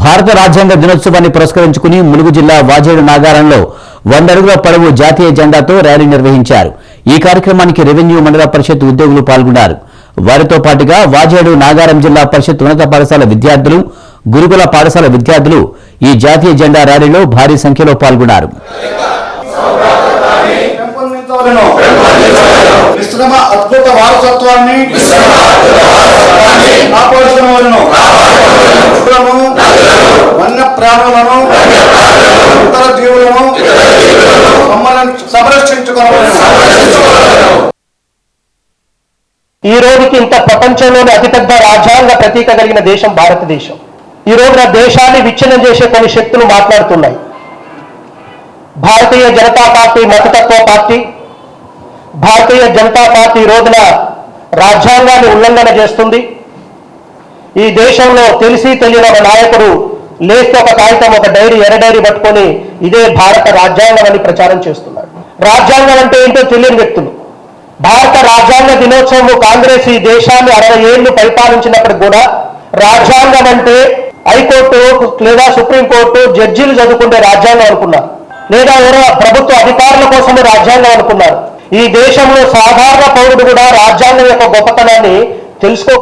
భారత రాజ్యాంగ దినోత్సవాన్ని పురస్కరించుకుని ములుగు జిల్లా వాజేడు నాగారంలో వంద అడుగుల పొడవు జాతీయ జెండాతో ర్యాలీ నిర్వహించారు. ఈ కార్యక్రమానికి రెవెన్యూ మండల పరిషత్ ఉద్యోగులు పాల్గొన్నారు. వారితో పాటుగా వాజేడు నాగారం జిల్లా పరిషత్ ఉన్నత పాఠశాల విద్యార్థులు గురుకుల పాఠశాల విద్యార్థులు ఈ జాతీయ జెండా ర్యాలీలో భారీ సంఖ్యలో పాల్గొన్నారు. అద్భుత వారసత్వాన్ని ప్రాణులను ఇతర జీవులను సంరక్ష- ఈ రోజుకి ఇంత ప్రపంచంలోని అతిపెద్ద రాజ్యాంగ ప్రతీక కలిగిన దేశం భారతదేశం. ఈ రోజున దేశాన్ని విచ్ఛిన్నం చేసే కొన్ని శక్తులు మాట్లాడుతున్నాయి. భారతీయ జనతా పార్టీ మతతత్వ పార్టీ భారతీయ జనతా పార్టీ రోజున రాజ్యాంగాన్ని ఉల్లంఘన చేస్తుంది. ఈ దేశంలో తెలిసి తెలియని ఒక నాయకుడు లేస్తే ఒక కాగితం ఒక డైరీ ఎర్ర డైరీ పట్టుకొని ఇదే భారత రాజ్యాంగం అని ప్రచారం చేస్తున్నాడు రాజ్యాంగం అంటే ఏంటో తెలియని వ్యక్తులు. భారత రాజ్యాంగ దినోత్సవం కాంగ్రెస్ ఈ దేశాన్ని అరవై ఏళ్ళు పరిపాలించినప్పుడు కూడా రాజ్యాంగం అంటే హైకోర్టు లేదా సుప్రీంకోర్టు జడ్జీలు చదువుకుంటే రాజ్యాంగం అనుకున్నారు. లేదా ఎవరో ప్రభుత్వ అధికారుల కోసమే రాజ్యాంగం అనుకున్నారు. ఈ దేశంలో సాధారణ పౌరుడు కూడా రాజ్యాంగం యొక్క గొప్పతనాన్ని తెలుసుకో